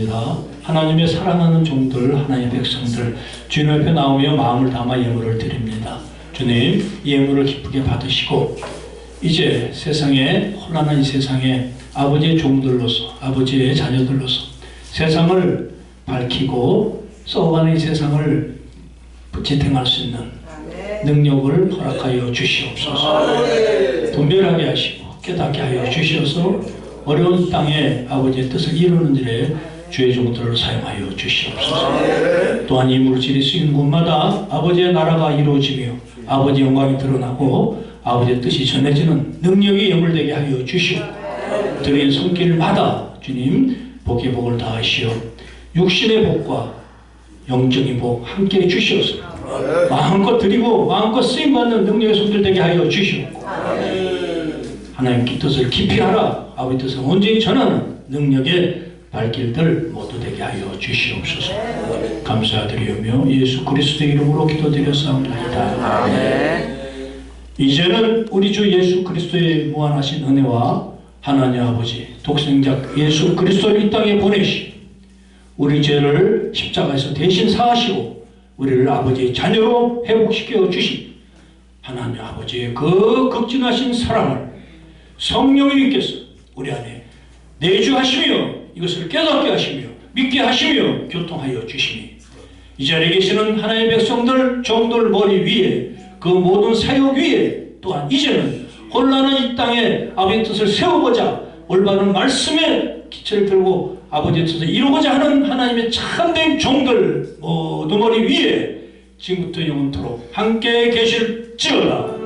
원합니다. 하나님의 사랑하는 종들, 하나님의 백성들, 주님 앞에 나오며 마음을 담아 예물을 드립니다. 주님, 이 예물을 기쁘게 받으시고, 이제 세상에, 혼란한 이 세상에 아버지의 종들로서, 아버지의 자녀들로서 세상을 밝히고 썩어가는 이 세상을 지탱할 수 있는 능력을 허락하여 주시옵소서. 분별하게 하시고 깨닫게 하여 주시어서 어려운 땅에 아버지의 뜻을 이루는 일에 주의 종들을 사용하여 주시옵소서. 또한 이 물질이 쓰인 곳마다 아버지의 나라가 이루어지며 아버지의 영광이 드러나고 아버지의 뜻이 전해지는 능력이 예물되게 하여 주시옵. 드린 손길마다 주님 복의 복을 다하시어 육신의 복과 영적인 복 함께 주시옵소서. 마음껏 드리고 마음껏 쓰임 받는 능력의 손길 되게 하여 주시옵고 하나님께 뜻을 깊이 알아 아버지 뜻을 온전히 전하는 능력의 발길들 모두 되게 하여 주시옵소서. 감사드리오며 예수 그리스도의 이름으로 기도드렸사옵나이다. 이제는 우리 주 예수 그리스도의 무한하신 은혜와 하나님 아버지 독생자 예수 그리스도를 이 땅에 보내시 우리 죄를 십자가에서 대신 사하시고 우리를 아버지의 자녀로 회복시켜 주신 하나님 아버지의 그 극진하신 사랑을 성령님께서 우리 안에 내주하시며 이것을 깨닫게 하시며 믿게 하시며 교통하여 주시니 이 자리에 계시는 하나님의 백성들 종들 머리 위에 그 모든 사역 위에 또한 이제는 혼란한 이 땅에 아버지의 뜻을 세우고자 올바른 말씀의 기체를 들고 아버지의 뜻을 이루고자 하는 하나님의 참된 종들 모두 머리 위에 지금부터 영원토록 함께 계실지어다